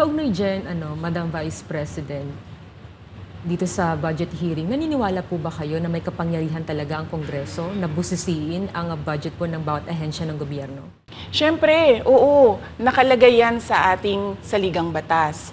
Kaugnay dyan, ano, Madam Vice President, dito sa budget hearing, naniniwala po ba kayo na may kapangyarihan talaga ang Kongreso na busisiin ang budget po ng bawat ahensya ng gobyerno? Siyempre, oo, nakalagay yan sa ating saligang batas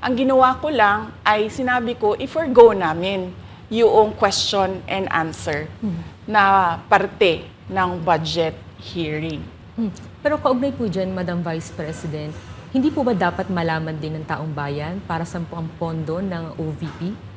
Ang ginawa ko lang ay sinabi ko, i-forgo namin yung question and answer na parte ng budget hearing. Hmm. Pero kaugnay po dyan, Madam Vice President, hindi po ba dapat malaman din ng taong bayan para sa po ang pondo ng OVP?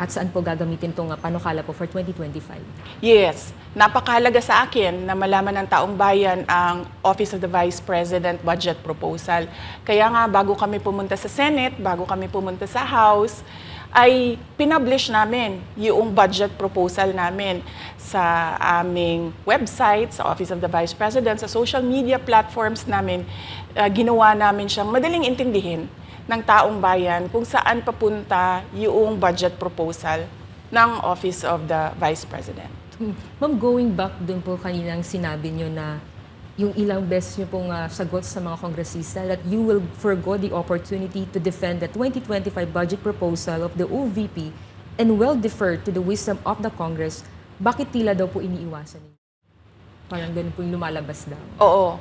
At saan po gagamitin itong uh, panukala po for 2025? Yes, napakahalaga sa akin na malaman ng taong bayan ang Office of the Vice President budget proposal. Kaya nga bago kami pumunta sa Senate, bago kami pumunta sa House, ay pinublish namin yung budget proposal namin sa aming website, sa Office of the Vice President, sa social media platforms namin. Uh, ginawa namin siyang madaling intindihin ng taong bayan kung saan papunta yung budget proposal ng Office of the Vice President. Ma'am, going back dun po kaninang sinabi nyo na yung ilang beses nyo pong uh, sagot sa mga kongresista that you will forgo the opportunity to defend the 2025 budget proposal of the OVP and will defer to the wisdom of the Congress, bakit tila daw po iniiwasan ninyo? Parang ganun po yung lumalabas daw. Oo.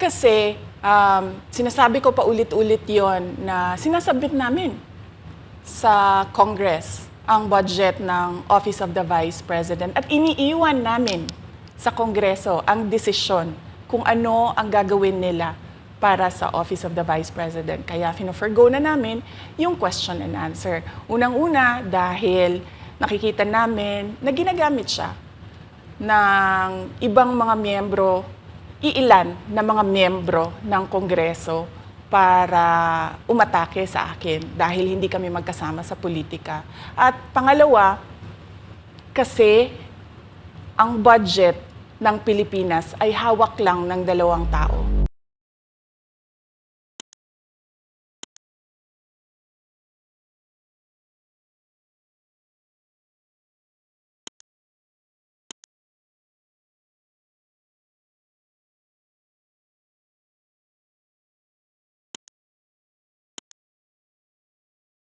Kasi um, sinasabi ko pa ulit-ulit yon na sinasabit namin sa Congress ang budget ng Office of the Vice President at iniiwan namin sa Kongreso ang desisyon kung ano ang gagawin nila para sa Office of the Vice President. Kaya fino-forgo na namin yung question and answer. Unang-una dahil nakikita namin na ginagamit siya ng ibang mga miyembro, iilan na mga miyembro ng Kongreso para umatake sa akin dahil hindi kami magkasama sa politika. At pangalawa, kasi ang budget ng Pilipinas ay hawak lang ng dalawang tao.